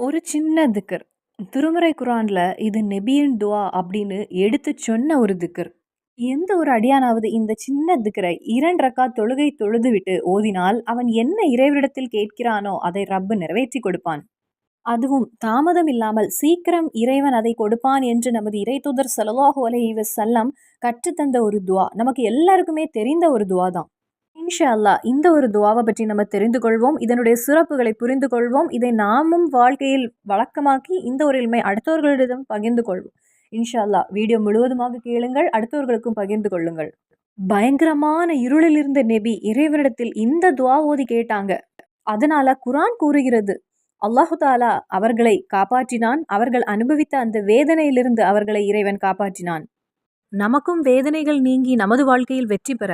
ஒரு சின்ன திக்கர். திருமுறை குரானில் இது நெபியின் துவா அப்படின்னு எடுத்து சொன்ன ஒரு திக்கர். எந்த ஒரு அடியானாவது இந்த சின்ன திக்கரை இரண்டு ரக்கா தொழுகை தொழுதுவிட்டு ஓதினால் அவன் என்ன இறைவரிடத்தில் கேட்கிறானோ அதை ரப்பு நிறைவேற்றி கொடுப்பான். அதுவும் தாமதம் இல்லாமல் சீக்கிரம் இறைவன் அதை கொடுப்பான் என்று நமது இறை தூதர் சல்லாஹூ அலைஹி செல்லம் கற்றுத்தந்த ஒரு துவா. நமக்கு எல்லாருக்குமே தெரிந்த ஒரு துவா தான். இன்ஷா அல்லாஹ் இந்த ஒரு துவாவை பற்றி நம்ம தெரிந்து கொள்வோம் இதனுடைய சிறப்புகளை புரிந்து கொள்வோம் இதை நாமும் வாழ்க்கையில் வழக்கமாக்கி இந்த ஒரு இல்மை அடுத்தவர்களிடம் பகிர்ந்து கொள்வோம். இன்ஷா அல்லாஹ் வீடியோ முழுவதுமாக கேளுங்கள் அடுத்தவர்களுக்கும் பகிர்ந்து கொள்ளுங்கள். பயங்கரமான இருளில் இருந்த நெபி இறைவனிடத்தில் இந்த துவா ஓதி கேட்டாங்க. அதனால குரான் கூறுகிறது அல்லாஹு தாலா அவர்களை காப்பாற்றினான். அவர்கள் அனுபவித்த அந்த வேதனையிலிருந்து அவர்களை இறைவன் காப்பாற்றினான். நமக்கும் வேதனைகள் நீங்கி நமது வாழ்க்கையில் வெற்றி பெற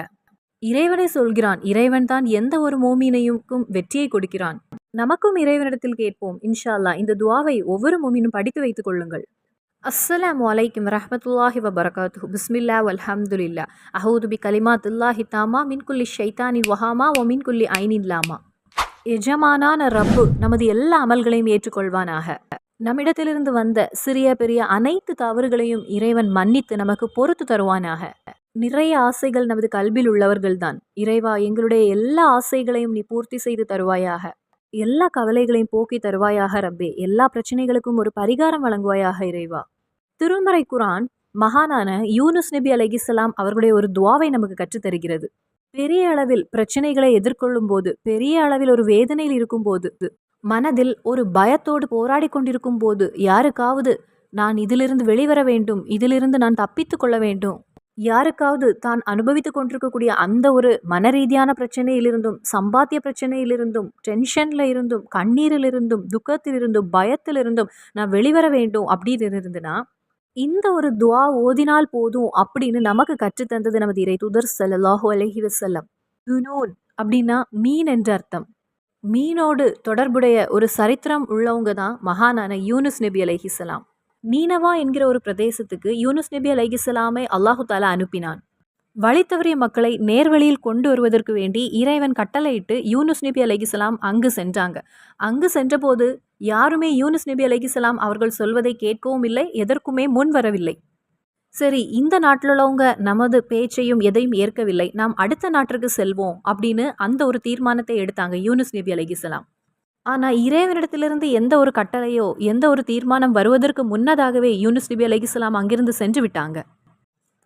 இறைவனை சொல்கிறான். இறைவன் தான் எந்த ஒரு மோமினையும் வெற்றியை கொடுக்கிறான். நமக்கும் இறைவனிடத்தில் கேட்போம் இன்ஷா அல்லாஹ் இந்த துவாவை ஒவ்வொரு மோமீனும் படித்து வைத்துக் கொள்ளுங்கள். அஸ்ஸலாம் அலைக்கும் ரஹமத்துல்லாஹி வபரகாத்து பிஸ்மில்லா அல்ஹம்துலில்லா அஹூது பி கலிமாத்துல்லாஹி தாமா மின்குல்லி ஷைத்தானின் வஹாமா ஓ மின்குல்லி ஐனின் லாமா. எஜமானான ரப்பு நமது எல்லா அமல்களையும் ஏற்றுக்கொள்வானாக. நம்மிடத்திலிருந்து வந்த சிறிய பெரிய அனைத்து தவறுகளையும் இறைவன் மன்னித்து நமக்கு பொறுத்து தருவானாக. நிறைய ஆசைகள் நமது கல்வியில் உள்ளவர்கள்தான். இறைவா எங்களுடைய எல்லா ஆசைகளையும் நீ பூர்த்தி செய்து தருவாயாக. எல்லா கவலைகளையும் போக்கி தருவாயாக ரப்பே. எல்லா பிரச்சனைகளுக்கும் ஒரு பரிகாரம் வழங்குவாயாக இறைவா. திருமறை குரான் மகானான யூனுஸ் நபி அலைகிசலாம் அவர்களுடைய ஒரு துவாவை நமக்கு கற்றுத்தருகிறது பெரிய அளவில் பிரச்சனைகளை எதிர்கொள்ளும் போது பெரிய அளவில் ஒரு வேதனையில் இருக்கும் போது மனதில் ஒரு பயத்தோடு போராடி கொண்டிருக்கும் போது யாருக்காவது நான் இதிலிருந்து வெளிவர வேண்டும் இதிலிருந்து நான் தப்பித்து கொள்ள வேண்டும் யாருக்காவது தான் அனுபவித்து கொண்டிருக்கக்கூடிய அந்த ஒரு மன ரீதியான பிரச்சனையிலிருந்தும் சம்பாத்திய பிரச்சனையிலிருந்தும் டென்ஷனில் இருந்தும் கண்ணீரிலிருந்தும் துக்கத்திலிருந்தும் துக்கத்தில் இருந்தும் பயத்தில் இருந்தும் நான் வெளிவர வேண்டும் அப்படின்னு இருந்துன்னா இந்த ஒரு துவா ஓதினால் போதும் அப்படின்னு நமக்கு கற்றுத்தந்தது நமது இறை தூதர் சல்லாஹூ அலஹி வசல்லம் யுனோன் அப்படின்னா மீன் என்ற அர்த்தம். மீனோடு தொடர்புடைய ஒரு சரித்திரம் உள்ளவங்க தான் மகானான யூனுஸ் நபி அலஹிசலாம் நீனவா என்கிற ஒரு பிரதேசத்துக்கு யூனுஸ் நபி அலைகிஸ்லாமை அல்லாஹு தாலா அனுப்பினான். வழி தவறிய மக்களை நேர்வழியில் கொண்டு வருவதற்கு வேண்டி இறைவன் கட்டளையிட்டு யூனுஸ் நபி அலைகிஸ்லாம் அங்கு சென்றாங்க. அங்கு சென்றபோது யாருமே யூனுஸ் நபி அலைகிஸ்லாம் அவர்கள் சொல்வதை கேட்கவும் இல்லை எதற்குமே முன் வரவில்லை. சரி இந்த நாட்டில் உள்ளவங்க நமது பேச்சையும் எதையும் ஏற்கவில்லை நாம் அடுத்த நாட்டிற்கு செல்வோம் அப்படின்னு அந்த ஒரு தீர்மானத்தை எடுத்தாங்க யூனுஸ் நபி அலைகிஸ்லாம் ஆனால் இறைவனிடத்திலிருந்து எந்த ஒரு கட்டளையோ எந்த ஒரு தீர்மானம் வருவதற்கு முன்னதாகவே யூனிஸ் நபி அலைகிஸ்லாம் அங்கிருந்து சென்று விட்டாங்க.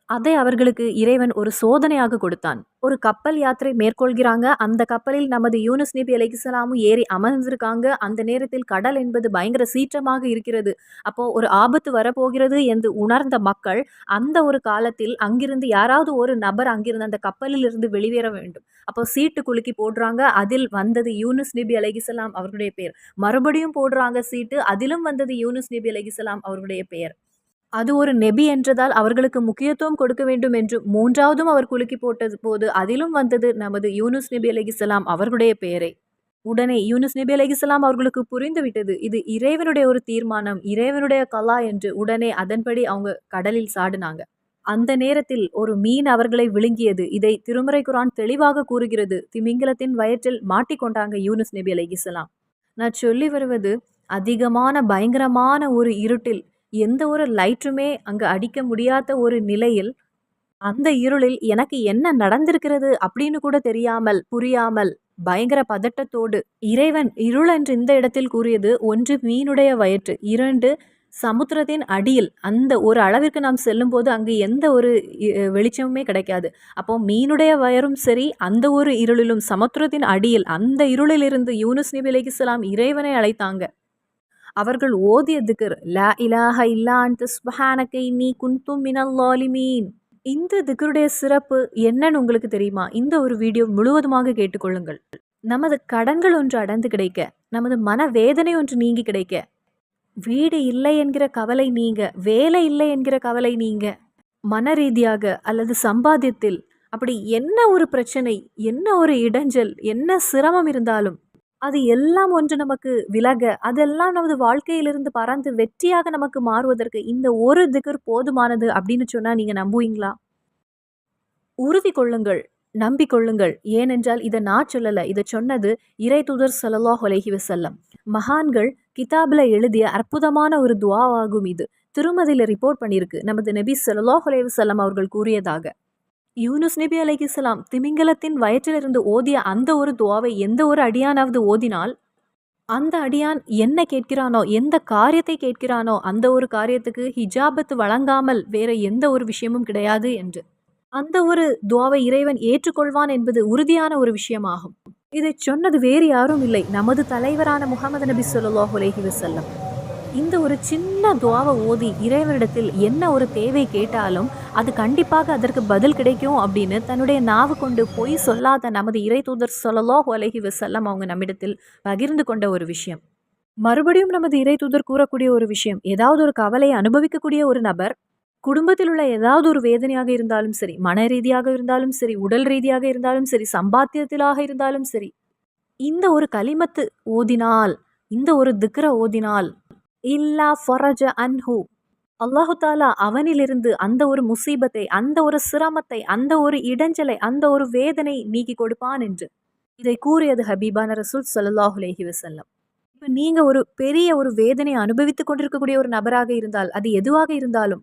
அதை அவர்களுக்கு இறைவன் ஒரு சோதனையாக கொடுத்தான். ஒரு கப்பல் யாத்திரை மேற்கொள்கிறாங்க. அந்த கப்பலில் நமது யூனுஸ் நபி அலைகிஸ்லாமும் ஏறி அமர்ந்திருக்காங்க. அந்த நேரத்தில் கடல் என்பது பயங்கர சீற்றமாக இருக்கிறது. அப்போ ஒரு ஆபத்து வரப்போகிறது என்று உணர்ந்த மக்கள் அந்த ஒரு காலத்தில் அங்கிருந்து யாராவது ஒரு நபர் அங்கிருந்து அந்த கப்பலில் இருந்து வெளியேற வேண்டும். அப்போ சீட்டு குலுக்கி போடுறாங்க. அதில் வந்தது யூனுஸ் நபி அலைகிஸ்லாம் அவர்களுடைய பெயர். மறுபடியும் போடுறாங்க சீட்டு. அதிலும் வந்தது யூனுஸ் நபி அலைகிஸ்லாம் அவர்களுடைய பெயர். அது ஒரு நெபி என்றதால் அவர்களுக்கு முக்கியத்துவம் கொடுக்க வேண்டும் என்று மூன்றாவதும் அவர் குலுக்கி போட்டது போது அதிலும் வந்தது நமது யூனுஸ் நபி அலிகிசலாம் அவர்களுடைய பெயரை. உடனே யூனுஸ் நபி அலிகிசலாம் அவர்களுக்கு புரிந்துவிட்டது இது இறைவனுடைய ஒரு தீர்மானம் இறைவனுடைய கலா என்று உடனே அதன்படி அவங்க கடலில் சாடினாங்க. அந்த நேரத்தில் ஒரு மீன் அவர்களை விழுங்கியது. இதை திருமறை குரான் தெளிவாக கூறுகிறது. திமிங்கலத்தின் வயிற்றில் மாட்டிக்கொண்டாங்க யூனுஸ் நபி அலிகிசலாம் நான் சொல்லி வருவது அதிகமான பயங்கரமான ஒரு இருட்டில் எந்த ஒரு லைட்டுமே அங்கே அடிக்க முடியாத ஒரு நிலையில் அந்த இருளில் எனக்கு என்ன நடந்திருக்கிறது அப்படின்னு கூட தெரியாமல் புரியாமல் பயங்கர பதட்டத்தோடு இறைவன் இருள் என்று இந்த இடத்தில் கூறியது ஒன்று மீனுடைய வயிற்று இரண்டு சமுத்திரத்தின் அடியில் அந்த ஒரு அளவிற்கு நாம் செல்லும்போது அங்கு எந்த ஒரு வெளிச்சமுமே கிடைக்காது. அப்போ மீனுடைய வயரும் சரி அந்த ஒரு இருளிலும் சமுத்திரத்தின் அடியில் அந்த இருளிலிருந்து யூனுஸ் நபி அலிகிஸ்லாம் இறைவனை அழைத்தாங்க. அவர்கள் ஓதிய திகர் லா இலாஹ இல்லா அந்த சுபஹானக்கை நீ குன்தும் மினல்லாலிமீன் இந்த திகருடைய சிறப்பு என்னன்னு உங்களுக்கு தெரியுமா? இந்த ஒரு வீடியோ முழுவதுமாக கேட்டுக்கொள்ளுங்கள். நமது கடன்கள் ஒன்று அடர்ந்து கிடைக்க நமது மன வேதனை ஒன்று நீங்கி கிடைக்க வீடு இல்லை என்கிற கவலை நீங்க வேலை இல்லை என்கிற கவலை நீங்க மன ரீதியாக அல்லது சம்பாத்தியத்தில் அப்படி என்ன ஒரு பிரச்சனை என்ன ஒரு இடைஞ்சல் என்ன சிரமம் இருந்தாலும் அது எல்லாம் ஒன்று நமக்கு விலக அதெல்லாம் நமது வாழ்க்கையிலிருந்து பறந்து வெற்றியாக நமக்கு மாறுவதற்கு இந்த ஒரு திகர் போதுமானது அப்படின்னு சொன்னால் நீங்கள் நம்புவீங்களா? உறுதி கொள்ளுங்கள் நம்பிக்கொள்ளுங்கள் ஏனென்றால் இதை நான் சொல்லலை இதை சொன்னது இறை தூதர் சல்லாஹ் அலஹி வசல்லம் மகான்கள் கிதாபில் எழுதிய அற்புதமான ஒரு துவாவாகும் இது. திருமதியில் ரிப்போர்ட் பண்ணியிருக்கு. நமது நபி ஸல்லல்லாஹு அலைஹி செல்லம் அவர்கள் கூறியதாக. யூனுஸ் நபி அலைகிஸ்லாம் திமிங்கலத்தின் வயிற்றிலிருந்து ஓதிய அந்த ஒரு துவாவை எந்த ஒரு அடியானாவது ஓதினால் அந்த அடியான் என்ன கேட்கிறானோ எந்த காரியத்தை கேட்கிறானோ அந்த ஒரு காரியத்துக்கு ஹிஜாபத்து வழங்காமல் வேற எந்த ஒரு விஷயமும் கிடையாது என்று. அந்த ஒரு துவாவை இறைவன் ஏற்றுக்கொள்வான் என்பது உறுதியான ஒரு விஷயமாகும். இதை சொன்னது வேறு யாரும் இல்லை. நமது தலைவரான முகமது நபி ஸல்லல்லாஹு உலகி வசல்லம் இந்த ஒரு சின்ன துவாவை ஓதி இறைவனிடத்தில் என்ன ஒரு தேவை கேட்டாலும் அது கண்டிப்பாக அதற்கு பதில் கிடைக்கும் அப்படின்னு தன்னுடைய நாவு கொண்டு பொய் சொல்லாத நமது இறை தூதர் சொல்லலோ அலைஹி வசல்லம் அவங்க நம்மிடத்தில் பகிர்ந்து கொண்ட ஒரு விஷயம். மறுபடியும் நமது இறை தூதர் கூறக்கூடிய ஒரு விஷயம் ஏதாவது ஒரு கவலையை அனுபவிக்கக்கூடிய ஒரு நபர் குடும்பத்தில் உள்ள ஏதாவது ஒரு வேதனையாக இருந்தாலும் சரி மன ரீதியாக இருந்தாலும் சரி உடல் ரீதியாக இருந்தாலும் சரி சம்பாத்தியத்திலாக இருந்தாலும் சரி இந்த ஒரு களிமத்து ஓதினால் இந்த ஒரு திக்ர ஓதினால் இல்லா ஃபரஜ அன்ஹு. அல்லாஹு தாலா அவனிலிருந்து அந்த ஒரு முசீபத்தை அந்த ஒரு சிரமத்தை அந்த ஒரு இடைஞ்சலை அந்த ஒரு வேதனை நீக்கி கொடுப்பான் என்று. இதை கூறியது ஹபீபான ரசூல் சல்லாஹுலேஹி வசல்லம் இப்போ நீங்கள் ஒரு பெரிய ஒரு வேதனையை அனுபவித்துக் கொண்டிருக்கக்கூடிய ஒரு நபராக இருந்தால் அது எதுவாக இருந்தாலும்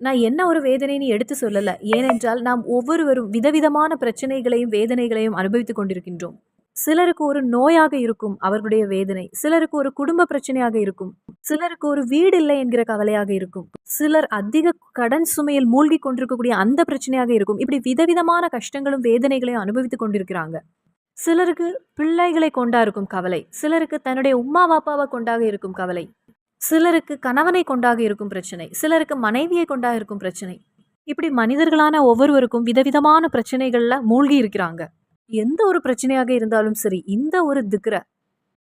நான் என்ன ஒரு வேதனைன்னு எடுத்து சொல்லலை. ஏனென்றால் நாம் ஒவ்வொருவரும் விதவிதமான பிரச்சனைகளையும் வேதனைகளையும் அனுபவித்துக் கொண்டிருக்கின்றோம். சிலருக்கு ஒரு நோயாக இருக்கும் அவர்களுடைய வேதனை. சிலருக்கு ஒரு குடும்ப பிரச்சனையாக இருக்கும். சிலருக்கு ஒரு வீடு இல்லை என்கிற கவலையாக இருக்கும். சிலர் அதிக கடன் சுமையில் மூழ்கி கொண்டிருக்கக்கூடிய அந்த பிரச்சனையாக இருக்கும். இப்படி விதவிதமான கஷ்டங்களும் வேதனைகளையும் அனுபவித்துக் கொண்டிருக்கிறாங்க. சிலருக்கு பிள்ளைகளை கொண்டா இருக்கும் கவலை. சிலருக்கு தன்னுடைய உம்மா பாப்பாவை கொண்டாக இருக்கும் கவலை. சிலருக்கு கணவனை கொண்டாக இருக்கும் பிரச்சனை. சிலருக்கு மனைவியை கொண்டாக இருக்கும் பிரச்சனை. இப்படி மனிதர்களான ஒவ்வொருவருக்கும் விதவிதமான பிரச்சனைகளில் மூழ்கி இருக்கிறாங்க. எந்த ஒரு பிரச்சனையாக இருந்தாலும் சரி இந்த ஒரு திக்ர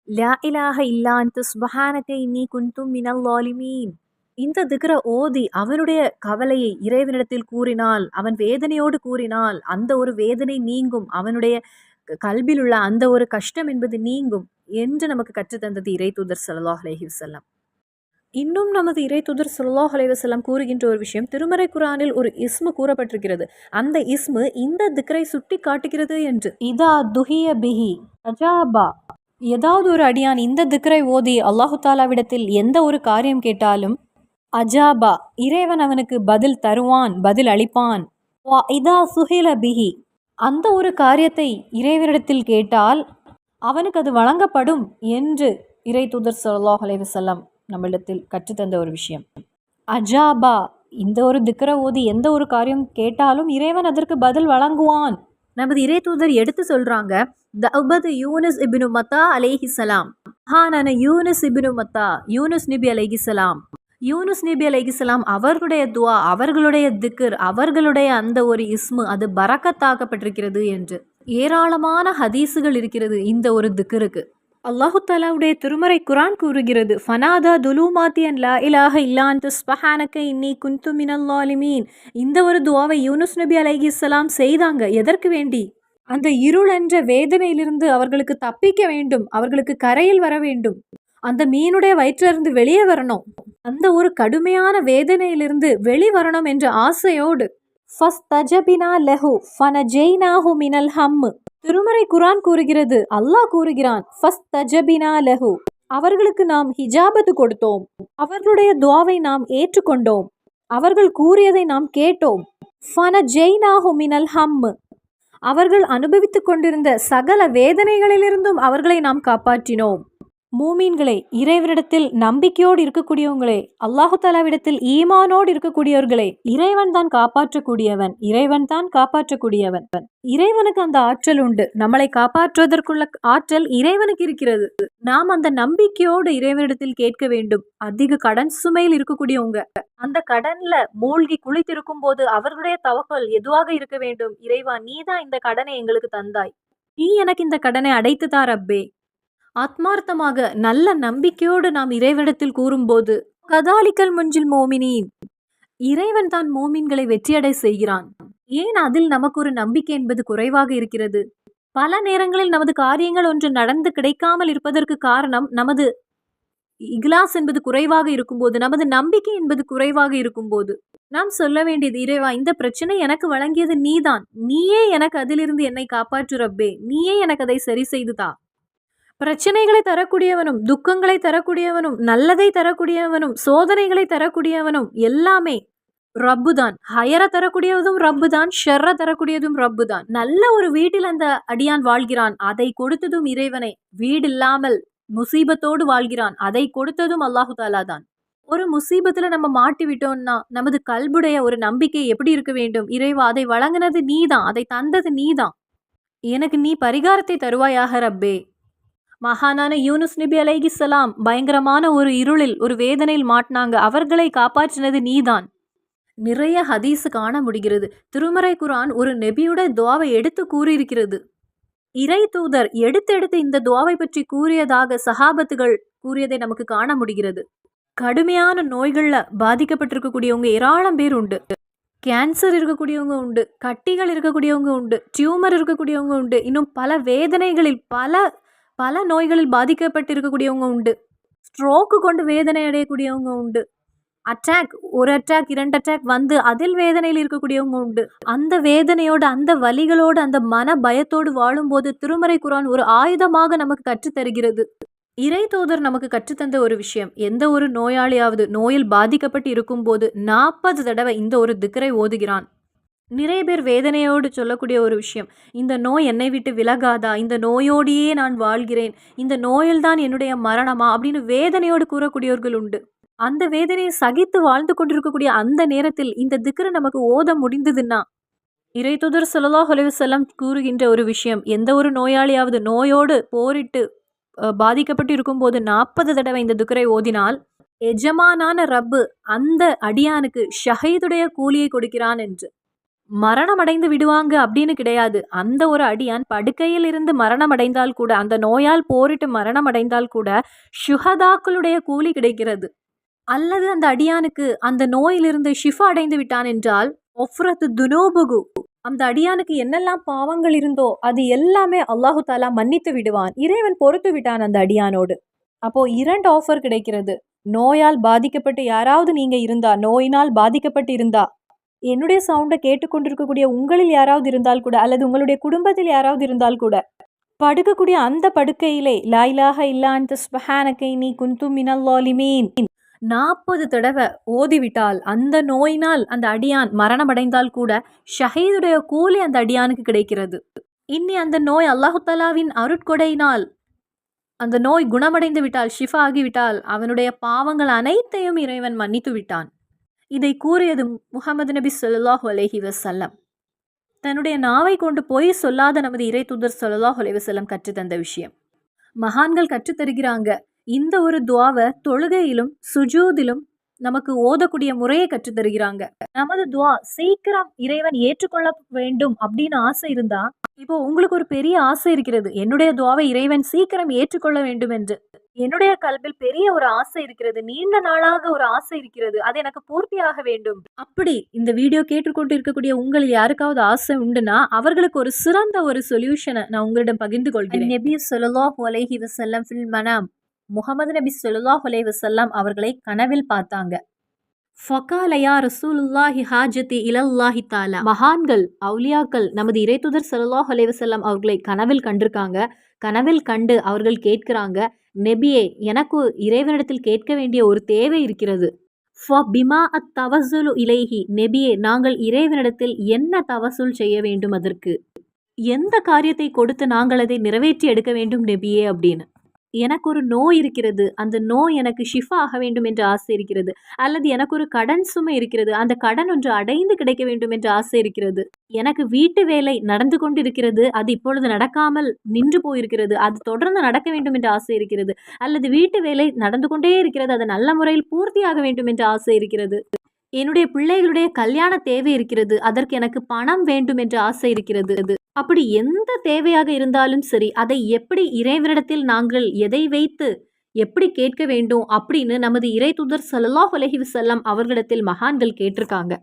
லா இலாக இல்லான்து சுபஹானத்தை நீ குந்தும் மினல் லாலிமீன் இந்த திக்ர ஓதி அவனுடைய கவலையை இறைவனிடத்தில் கூறினால் அவன் வேதனையோடு கூறினால் அந்த ஒரு வேதனை நீங்கும். அவனுடைய க- உள்ள அந்த ஒரு கஷ்டம் என்பது நீங்கும் என்று நமக்கு கற்றுத்தந்தது இறை தூதர் சல்லாஹ் அலஹி வஸல்லம். இன்னும் நமது இறை தூதர் சுல்லாஹ் அலைவசல்லாம் கூறுகின்ற ஒரு விஷயம் திருமறை குரானில் ஒரு இஸ்மு கூறப்பட்டிருக்கிறது. அந்த இஸ்மு இந்த திக்ரை சுட்டி காட்டுகிறது என்று. இதா துஹிய பிஹி அஜாபா. ஏதாவது ஒரு அடியான் இந்த திக்ரை ஓதி அல்லாஹு தாலாவிடத்தில் எந்த ஒரு காரியம் கேட்டாலும் அஜாபா இறைவன் அவனுக்கு பதில் தருவான் பதில் அளிப்பான். வா இதா சுஹில பிஹி. அந்த ஒரு காரியத்தை இறைவனிடத்தில் கேட்டால் அவனுக்கு அது வழங்கப்படும் என்று இறை தூதர் சொல்லாஹ் அலைவசல்லாம் வஸல்லம் நம்மிடத்தில் கற்றுத்தந்த ஒரு விஷயம். அஜாபா இந்த ஒரு திக்கர ஓதி எந்த ஒரு காரியம் கேட்டாலும் இறைவன் அதற்கு பதில் வழங்குவான். நமது இறை தூதர் எடுத்து சொல்றாங்க தபது யூனுஸ் இபினு மத்தா அலைஹிசலாம் ஹா நான் யூனுஸ் இபினு மத்தா யூனுஸ் அலேஹி சலாம். யூனுஸ் நபி அலைகிஸ்லாம் அவர்களுடைய துவா அவர்களுடைய திக்கர் அவர்களுடைய அந்த ஒரு இஸ்மு அது பறக்கத்தாக்கப்பட்டிருக்கிறது என்று ஏராளமான ஹதீஸுகள் இருக்கிறது இந்த ஒரு திக்கருக்கு. அல்லாஹு தாலாவுடைய திருமறை குரான் கூறுகிறது ஃபனாதா துலுமாத்தி அன் லா இலாஹ இல்லான் ஸ்பஹானக்க இன்னி குந்து மினல்லாலிமீன் இந்த ஒரு துவாவை யூனுஸ் நபி அலைஹிஸ்ஸலாம் செய்தாங்க எதற்கு வேண்டி? அந்த இருள் என்ற வேதனையிலிருந்து அவர்களுக்கு தப்பிக்க வேண்டும் அவர்களுக்கு கரையில் வர வேண்டும். அந்த மீனுடைய வயிற்றிலிருந்து வெளியே வரணும். அந்த ஒரு கடுமையான வேதனையிலிருந்து வெளிவரணும் என்ற ஆசையோடு ஃபஸ்தஜபினா லஹு ஃபனஜெய்னாஹு மினல் ஹம்மு திருமறை குரான் கூறுகிறது அல்லாஹ் கூறுகிறான் ஃபஸ்தஜபினா லஹு. அவர்களுக்கு நாம் ஹிஜாபத்து கொடுத்தோம். அவர்களுடைய துவாவை நாம் ஏற்றுக்கொண்டோம். அவர்கள் கூறியதை நாம் கேட்டோம். ஃபனஜெய்னாஹு மினல் ஹம்மு அவர்கள் அனுபவித்துக் கொண்டிருந்த சகல வேதனைகளிலிருந்தும் அவர்களை நாம் காப்பாற்றினோம். மூமீன்களே இறைவனிடத்தில் நம்பிக்கையோடு இருக்கக்கூடியவங்களே அல்லாஹு தாலாவிடத்தில் ஈமானோடு இருக்கக்கூடியவர்களே இறைவன் தான் காப்பாற்றக்கூடியவன் இறைவன் தான் காப்பாற்றக்கூடியவன். இறைவனுக்கு அந்த ஆற்றல் உண்டு. நம்மளை காப்பாற்றுவதற்குள்ள ஆற்றல் இறைவனுக்கு இருக்கிறது. நாம் அந்த நம்பிக்கையோடு இறைவனிடத்தில் கேட்க வேண்டும். அதிக கடன் சுமையில் இருக்கக்கூடியவங்க. அந்த கடன்ல மூழ்கி குளித்திருக்கும் போது அவர்களுடைய தவக்கல் எதுவாக இருக்க வேண்டும்? இறைவா நீதான் இந்த கடனை எங்களுக்கு தந்தாய். நீ எனக்கு இந்த கடனை அடைத்து தார் அப்பே ஆத்மார்த்தமாக நல்ல நம்பிக்கையோடு நாம் இறைவனிடத்தில் கூறும்போது கதாலிக்கல் முஞ்சில் மோமினின் இறைவன் தான் மோமின்களை வெற்றியடை செய்கிறான். ஏன் அதில் நமக்கு ஒரு நம்பிக்கை என்பது குறைவாக இருக்கிறது? பல நேரங்களில் நமது காரியங்கள் ஒன்று நடந்து கிடைக்காமல் இருப்பதற்கு காரணம் நமது இக்லாஸ் என்பது குறைவாக இருக்கும்போது நமது நம்பிக்கை என்பது குறைவாக இருக்கும்போது. நாம் சொல்ல வேண்டியது இறைவா இந்த பிரச்சனை எனக்கு வழங்கியது நீதான். நீயே எனக்கு அதிலிருந்து என்னை காப்பாற்று ரப்பே. நீயே எனக்கு அதை சரி செய்துதா பிரச்சனைகளை தரக்கூடியவனும் துக்கங்களை தரக்கூடியவனும் நல்லதை தரக்கூடியவனும் சோதனைகளை தரக்கூடியவனும் எல்லாமே ரப்பு தான் ஹயர தரக்கூடியதும் ரப்பு தான் ஷெர்ர தரக்கூடியதும் ரப்பு தான் நல்ல ஒரு வீட்டில் அந்த அடியான் வாழ்கிறான். அதை கொடுத்ததும் இறைவனை. வீடு இல்லாமல் முசீபத்தோடு வாழ்கிறான். அதை கொடுத்ததும் அல்லாஹு தாலா தான் ஒரு முசீபத்தில் நம்ம மாட்டி விட்டோம்னா நமது கல்புடைய ஒரு நம்பிக்கை எப்படி இருக்க வேண்டும்? இறைவா அதை வழங்கினது நீ தான் அதை தந்தது நீ தான் எனக்கு நீ பரிகாரத்தை தருவாயாக ரப்பே. மகானான யூனுஸ் நபி அலைகிஸ்ஸலாம் பயங்கரமான ஒரு இருளில் ஒரு வேதனையில் மாட்டினாங்க. அவர்களை காப்பாற்றினது நீதான். நிறைய ஹதீஸ் காண முடிகிறது. திருமறை குரான் ஒரு நெபியுட துவாவை எடுத்து கூறியிருக்கிறது. இறை தூதர் எடுத்தெடுத்து இந்த துவாவை பற்றி கூறியதாக சஹாபத்துகள் கூறியதை நமக்கு காண முடிகிறது. கடுமையான நோய்களில் பாதிக்கப்பட்டிருக்கக்கூடியவங்க ஏராளம் பேர் உண்டு. கேன்சர் இருக்கக்கூடியவங்க உண்டு. கட்டிகள் இருக்கக்கூடியவங்க உண்டு. டியூமர் இருக்கக்கூடியவங்க உண்டு. இன்னும் பல வேதனைகளில் பல பல நோய்களில் பாதிக்கப்பட்டு இருக்கக்கூடியவங்க உண்டு. ஸ்ட்ரோக்கு கொண்டு வேதனை அடையக்கூடியவங்க உண்டு. அட்டாக் ஒரு அட்டாக் இரண்டு அட்டாக் வந்து அதில் வேதனையில் இருக்கக்கூடியவங்க உண்டு. அந்த வேதனையோடு அந்த வலிகளோடு அந்த மன பயத்தோடு வாழும்போது திருமறை குரான் ஒரு ஆயுதமாக நமக்கு கற்றுத்தருகிறது இறை தூதர் நமக்கு கற்றுத்தந்த ஒரு விஷயம் எந்த ஒரு நோயாளியாவது நோயில் பாதிக்கப்பட்டு இருக்கும்போது நாற்பது தடவை இந்த ஒரு திக்கரை ஓதுகிறான். நிறைய பேர் வேதனையோடு சொல்லக்கூடிய ஒரு விஷயம். இந்த நோய் என்னை விட்டு விலகாதா? இந்த நோயோடையே நான் வாழ்கிறேன். இந்த நோயில்தான் என்னுடைய மரணமா? அப்படின்னு வேதனையோடு கூறக்கூடியவர்கள் உண்டு. அந்த வேதனையை சகித்து வாழ்ந்து கொண்டிருக்கக்கூடிய அந்த நேரத்தில் இந்த திக்கரை நமக்கு ஓத முடிந்ததுன்னா இறை தூதர் ஸல்லல்லாஹு அலைஹி கூறுகின்ற ஒரு விஷயம் எந்த ஒரு நோயாளியாவது நோயோடு போரிட்டு பாதிக்கப்பட்டு இருக்கும்போது நாற்பது தடவை இந்த துக்கரை ஓதினால் எஜமானான ரப்பு அந்த அடியானுக்கு ஷஹீதுடைய கூலியை கொடுக்கிறான் என்று. மரணம் அடைந்து விடுவாங்க அப்படின்னு கிடையாது. அந்த ஒரு அடியான் படுக்கையில் இருந்து மரணம் அடைந்தால் கூட அந்த நோயால் போரிட்டு மரணம் அடைந்தால் கூட ஷுஹதாக்களுடைய கூலி கிடைக்கிறது. அல்லது அந்த அடியானுக்கு அந்த நோயிலிருந்து ஷிஃபா அடைந்து விட்டான் என்றால் ஒஃப்ரத்து துனோபுகு. அந்த அடியானுக்கு என்னெல்லாம் பாவங்கள் இருந்தோ அது எல்லாமே அல்லாஹு தாலா மன்னித்து விடுவான். இறைவன் பொறுத்து விட்டான் அந்த அடியானோடு. அப்போ இரண்டு ஆஃபர் கிடைக்கிறது. நோயால் பாதிக்கப்பட்டு யாராவது நீங்க இருந்தா நோயினால் பாதிக்கப்பட்டு இருந்தா என்னுடைய சவுண்டை கேட்டுக்கொண்டிருக்கக்கூடிய உங்களில் யாராவது இருந்தால் கூட அல்லது உங்களுடைய குடும்பத்தில் யாராவது இருந்தால் கூட படுக்கக்கூடிய அந்த படுக்கையிலே லாயிலாக இல்லான் தஸ்பஹானக்கை நீ குந்து மினல்லாலிமீன் நாற்பது தடவை ஓதிவிட்டால் அந்த நோயினால் அந்த அடியான் மரணமடைந்தால் கூட ஷஹீதுடைய கூலி அந்த அடியானுக்கு கிடைக்கிறது. இன்னி அந்த நோய் அல்லாஹு அருட்கொடையினால் அந்த நோய் குணமடைந்து விட்டால் ஷிஃபா ஆகிவிட்டால் அவனுடைய பாவங்கள் அனைத்தையும் இறைவன் மன்னித்து விட்டான் இதை கூறியது முகமது நபி ஸல்லல்லாஹு அலஹி வசல்லம் தன்னுடைய நாவை கொண்டு போய் சொல்லாத நமது இறை தூதர் ஸல்லல்லாஹு அலைஹி கற்றுத்தந்த விஷயம். மகான்கள் கற்றுத்தருகிறாங்க இந்த ஒரு துவாவை தொழுகையிலும் சுஜூதிலும் நமக்கு ஓதக்கூடிய முறையை கற்றுத்தருகிறாங்க நமது துவா சீக்கிரம் இறைவன் ஏற்றுக்கொள்ள வேண்டும் அப்படின்னு ஆசை இருந்தா இப்போ உங்களுக்கு ஒரு பெரிய ஆசை இருக்கிறது. என்னுடைய துவாவை இறைவன் சீக்கிரம் ஏற்றுக்கொள்ள வேண்டும் என்று. என்னுடைய கல்வில் பெரிய ஒரு ஆசை இருக்கிறது. நீண்ட நாளாக ஒரு ஆசை இருக்கிறது. அது எனக்கு பூர்த்தியாக வேண்டும். அப்படி இந்த வீடியோ கேட்டுக்கொண்டு இருக்கக்கூடிய உங்களில் யாருக்காவது ஆசை உண்டுனா அவர்களுக்கு ஒரு சிறந்த ஒரு சொல்யூஷனை நான் உங்களிடம் பகிர்ந்து கொள்கிறேன். நபி ஸல்லல்லாஹு அலைஹி வசல்லம் ஃபில் மனாம். முகமது நபி ஸல்லல்லாஹு அலைஹி வஸல்லம் அவர்களை கனவில் பார்த்தாங்க. ஃபகாலயா ரசூலுல்லாஹி ஹாஜத்தி இலல்லாஹி தாலா. மகான்கள் அவுலியாக்கள் நமது இறைத்துதர் ஸல்லல்லாஹு அலைஹி அவர்களை கனவில் கண்டிருக்காங்க. கனவில் கண்டு அவர்கள் கேட்கிறாங்க நெபியே எனக்கு இறைவனிடத்தில் கேட்க வேண்டிய ஒரு தேவை இருக்கிறது. ஃப பிமா அத் தவசுலு இலைஹி. நெபியே நாங்கள் இறைவனிடத்தில் என்ன தவசுல் செய்ய வேண்டும் அதற்கு? எந்த காரியத்தை கொடுத்து நாங்கள் அதை நிறைவேற்றி எடுக்க வேண்டும் நெபியே அப்படின்னு. எனக்கு ஒரு நோய் இருக்கிறது. அந்த நோய் எனக்கு ஷிஃபா ஆக வேண்டும் என்ற ஆசை இருக்கிறது. அல்லது எனக்கு ஒரு கடன் சுமை இருக்கிறது. அந்த கடன் ஒன்று அடைந்து கிடைக்க வேண்டும் என்ற ஆசை இருக்கிறது. எனக்கு வீட்டு வேலை நடந்து கொண்டு இருக்கிறது அது இப்பொழுது நடக்காமல் நின்று போயிருக்கிறது. அது தொடர்ந்து நடக்க வேண்டும் என்ற ஆசை இருக்கிறது. அல்லது வீட்டு வேலை நடந்து கொண்டே இருக்கிறது. அது நல்ல முறையில் பூர்த்தியாக வேண்டும் என்ற ஆசை இருக்கிறது. என்னுடைய பிள்ளைகளுடைய கல்யாண தேவை இருக்கிறது. அதற்கு எனக்கு பணம் வேண்டும் என்ற ஆசை இருக்கிறது. அப்படி எந்த தேவையாக இருந்தாலும் சரி அதை எப்படி இறைவனிடத்தில் நாங்கள் எதை வைத்து எப்படி கேட்க வேண்டும் அப்படின்னு நமது இறை தூதர் சல்லாஹ் உலகி செல்லம் அவர்களிடத்தில் மகான்கள் கேட்டிருக்காங்க.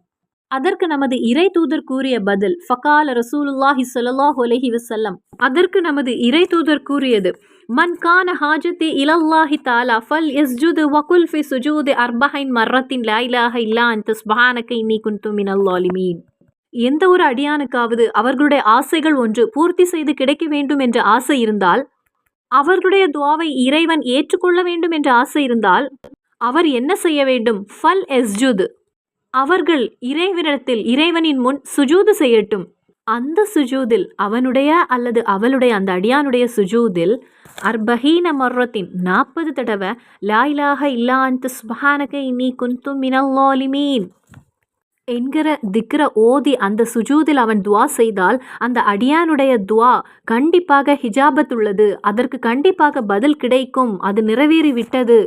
அதற்கு நமது இறை தூதர் கூறிய பதில் ஃபகால ரசூலுல்லாஹி ஸல்லல்லாஹு உலகி வசல்லம் அதற்கு நமது இறை தூதர் கூறியது மன் கான ஹாஜத்தி இலல்லாஹி தாலா ஃபல் யஸ்ஜுது வகுல் ஃபி சுஜூது அர்பஹைன் மர்ரத்தின் லா இலாஹ இல்லா அந்த சுப்ஹானக இன்னி குன்து மினல்லாலிமீன் எந்த ஒரு அடியானுக்காவது அவர்களுடைய ஆசைகள் ஒன்று பூர்த்தி செய்து கிடைக்க வேண்டும் என்ற ஆசை இருந்தால் அவர்களுடைய துவாவை இறைவன் ஏற்றுக்கொள்ள வேண்டும் என்ற ஆசை இருந்தால் அவர் என்ன செய்ய வேண்டும்? ஃபல் எஸ்ஜுது. அவர்கள் இறைவனிடத்தில் இறைவனின் முன் சுஜூது செய்யட்டும். அந்த சுஜூதில் அவனுடைய அல்லது அவளுடைய அந்த அடியானுடைய சுஜூதில் அர்பஹீன மர்ரத்தின் நாற்பது தடவை லாயிலாக இல்லா அந்த சுபஹானக இனி குந்தும் மினல்லோலிமீன் என்கிற திக்ர ஓதி அந்த சுஜூதில் அவன் துவா செய்தால் அந்த அடியானுடைய துவா கண்டிப்பாக ஹிஜாபத் உள்ளது. அதற்கு கண்டிப்பாக பதில் கிடைக்கும். அது நிறைவேறிவிட்டது.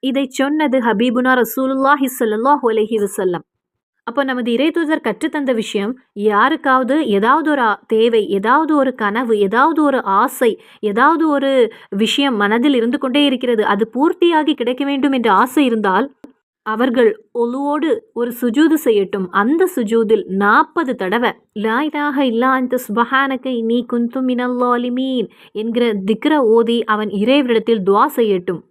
இதை சொன்னது ஹபீபுனா ரசூலுல்லாஹி ஸல்லல்லாஹு அலைஹி வசல்லம் அப்போ நமது இறைதூதர் கற்றுத்தந்த விஷயம் யாருக்காவது ஏதாவது ஒரு தேவை ஏதாவது ஒரு கனவு ஏதாவது ஒரு ஆசை ஏதாவது ஒரு விஷயம் மனதில் இருந்து கொண்டே இருக்கிறது அது பூர்த்தியாகி கிடைக்க வேண்டும் என்ற ஆசை இருந்தால் அவர்கள் ஒலுவோடு ஒரு சுஜூது செய்யட்டும். அந்த சுஜூதில் நாற்பது தடவை லாயிலாக இல்லா அந்த சுபஹானக்கை நீ குந்தும் மினல்லாலிமீன் என்கிற திக்ர ஓதி அவன் இறைவரிடத்தில் துவா செய்யட்டும்.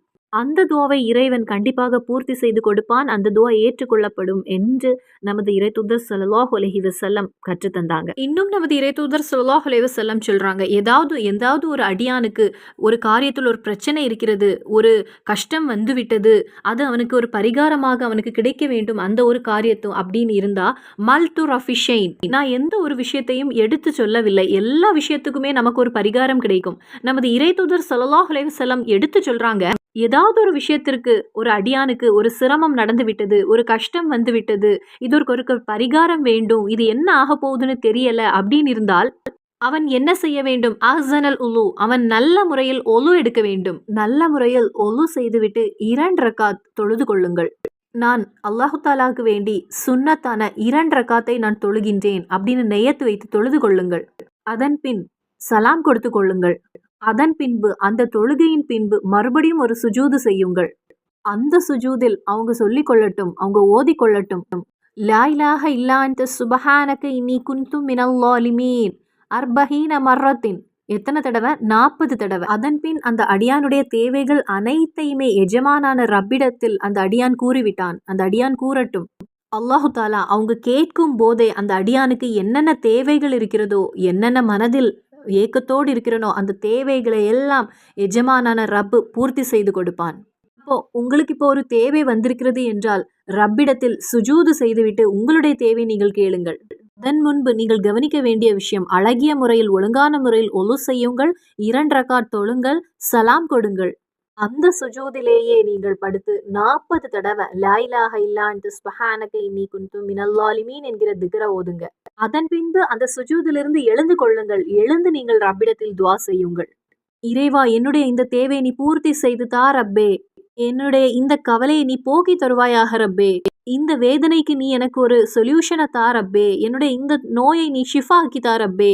அந்த துவாவை இறைவன் கண்டிப்பாக பூர்த்தி செய்து கொடுப்பான். அந்த துவா ஏற்றுக்கொள்ளப்படும் என்று நமது இறைத்தூதர் ஸல்லல்லாஹு அலைஹி வசல்லம் கற்றுத்தந்தாங்க. இன்னும் நமது இறைத்தூதர் ஸல்லல்லாஹு அலைஹி வசல்லம் சொல்றாங்க ஏதாவது எந்தாவது ஒரு அடியானுக்கு ஒரு காரியத்தில் ஒரு பிரச்சனை இருக்கிறது ஒரு கஷ்டம் வந்துவிட்டது அது அவனுக்கு ஒரு பரிகாரமாக அவனுக்கு கிடைக்க வேண்டும் அந்த ஒரு காரியத்தும் அப்படின்னு இருந்தா மல்து ரஃபிஷைன் நான் எந்த ஒரு விஷயத்தையும் எடுத்து சொல்லவில்லை. எல்லா விஷயத்துக்குமே நமக்கு ஒரு பரிகாரம் கிடைக்கும். நமது இறைத்தூதர் ஸல்லல்லாஹு அலைஹி வஸல்லம் எடுத்து சொல்றாங்க ஏதாவது ஒரு விஷயத்திற்கு ஒரு அடியானுக்கு ஒரு சிரமம் நடந்து விட்டது ஒரு கஷ்டம் வந்து விட்டது இதற்கு ஒரு பரிகாரம் வேண்டும் இது என்ன ஆக போகுதுன்னு தெரியல அப்படின்னு இருந்தால் அவன் என்ன செய்ய வேண்டும்? அஹ்சனல் உலு அவன் நல்ல முறையில் ஒலு எடுக்க வேண்டும். நல்ல முறையில் ஒலு செய்துவிட்டு இரண்டு ரக்காத் தொழுது கொள்ளுங்கள். நான் அல்லாஹு தாலாவுக்கு வேண்டி சுன்னத்தான இரண்டு ரக்காத்தை நான் தொழுகின்றேன் அப்படின்னு நெய்யத்து வைத்து தொழுது கொள்ளுங்கள். அதன் பின் சலாம் கொடுத்து கொள்ளுங்கள். அதன் பின்பு அந்த தொழுகையின் பின்பு மறுபடியும் ஒரு சுஜூது செய்யுங்கள். அந்த சுஜூதில் அவங்க சொல்லிக் கொள்ளட்டும் அவங்க ஓதிக்கொள்ளட்டும் கொள்ளட்டும். லா இலாஹ சுபஹானக்கு இனி சுபஹானக இன்னி குன்தும் மினல்லாலிமீன் அர்பஹீன மர்ரத்தின். எத்தனை தடவை? நாற்பது தடவை. அதன் பின் அந்த அடியானுடைய தேவைகள் அனைத்தையுமே எஜமானான ரப்பிடத்தில் அந்த அடியான் கூறிவிட்டான். அந்த அடியான் கூறட்டும் அல்லாஹு தாலா அவங்க கேட்கும் போதே அந்த அடியானுக்கு என்னென்ன தேவைகள் இருக்கிறதோ என்னென்ன மனதில் ஏக்கத்தோடு இருக்கிறனோ அந்த தேவைகளை எல்லாம் எஜமானான ரப்பு பூர்த்தி செய்து கொடுப்பான். இப்போ உங்களுக்கு இப்போ ஒரு தேவை வந்திருக்கிறது என்றால் ரப்பிடத்தில் சுஜூது செய்துவிட்டு உங்களுடைய தேவை நீங்கள் கேளுங்கள். அதன் முன்பு நீங்கள் கவனிக்க வேண்டிய விஷயம் அழகிய முறையில் ஒழுங்கான முறையில் ஒலு செய்யுங்கள் இரண்டு ரக்கார் தொழுங்கள் சலாம் கொடுங்கள். அந்த சுஜூதிலேயே நீங்கள் படுத்து நாற்பது தடவை லாயிலாக இல்லான்ட்டு ஸ்பஹானக இன்னி குன்தும் மினல்லாலிமீன் என்கிற திகர ஓதுங்க. அதன் பின்பு அந்த சுஜூதிலிருந்து எழுந்து கொள்ளுங்கள். எழுந்து நீங்கள் ரப்பிடத்தில் துவா செய்யுங்கள். இறைவா என்னுடைய இந்த தேவை நீ பூர்த்தி செய்து தா ரப்பே. என்னுடைய இந்த கவலையை நீ போக்கி தருவாயாக ரப்பே. இந்த வேதனைக்கு நீ எனக்கு ஒரு சொல்யூஷனை தா ரப்பே. என்னுடைய இந்த நோயை நீ ஷிஃபா ஆக்கி தா ரப்பே.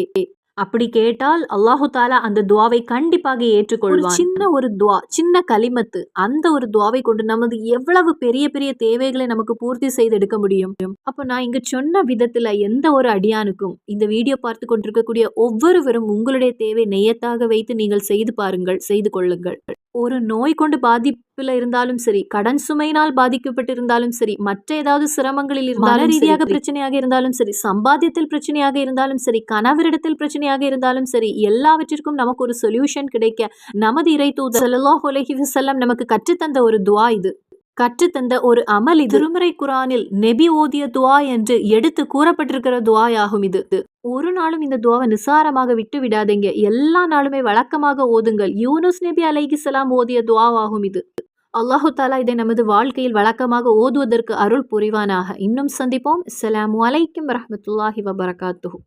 அப்படி கேட்டால் அல்லாஹு தாலா அந்த துவாவை கண்டிப்பாக ஏற்றுக்கொள்வார் சின்ன ஒரு துவா சின்ன களிமத்து அந்த ஒரு துவாவை கொண்டு நமது எவ்வளவு பெரிய பெரிய தேவைகளை நமக்கு பூர்த்தி செய்து எடுக்க முடியும்? அப்போ நான் இங்க சொன்ன விதத்துல எந்த ஒரு அடியானுக்கும் இந்த வீடியோ பார்த்து கொண்டிருக்கக்கூடிய ஒவ்வொருவரும் உங்களுடைய தேவை நெய்யத்தாக வைத்து நீங்கள் செய்து பாருங்கள் செய்து கொள்ளுங்கள். ஒரு நோய் கொண்டு பாதிப்புல இருந்தாலும் சரி கடன் சுமையினால் பாதிக்கப்பட்டிருந்தாலும் சரி மற்ற ஏதாவது சிரமங்களில் இருந்தாலும் ரீதியாக பிரச்சனையாக இருந்தாலும் சரி சம்பாத்தியத்தில் பிரச்சனையாக இருந்தாலும் சரி கணவரிடத்தில் பிரச்சனையாக இருந்தாலும் சரி எல்லாவற்றிற்கும் நமக்கு ஒரு சொல்யூஷன் கிடைக்க நமது இறை தூதர் அலைஹி வஸல்லம் நமக்கு கற்றுத்தந்த ஒரு துவா இது. கற்றுத்தந்த ஒரு அமல் இது. திருமறை குரானில் நெபி ஓதிய துவா என்று எடுத்து கூறப்பட்டிருக்கிற துவாயாகும் இது. ஒரு நாளும் இந்த துவாவை நிசாரமாக விட்டு விடாதீங்க. எல்லா நாளுமே வழக்கமாக ஓதுங்கள். யூனுஸ் நபி அலைகிசலாம் ஓதிய துவாவாகும் இது. அல்லாஹு தாலா இதை நமது வாழ்க்கையில் வழக்கமாக ஓதுவதற்கு அருள் புரிவானாக. இன்னும் சந்திப்போம். அஸ்ஸலாமு அலைக்கும் வரஹ்மத்துல்லாஹி வபரகாத்துஹு.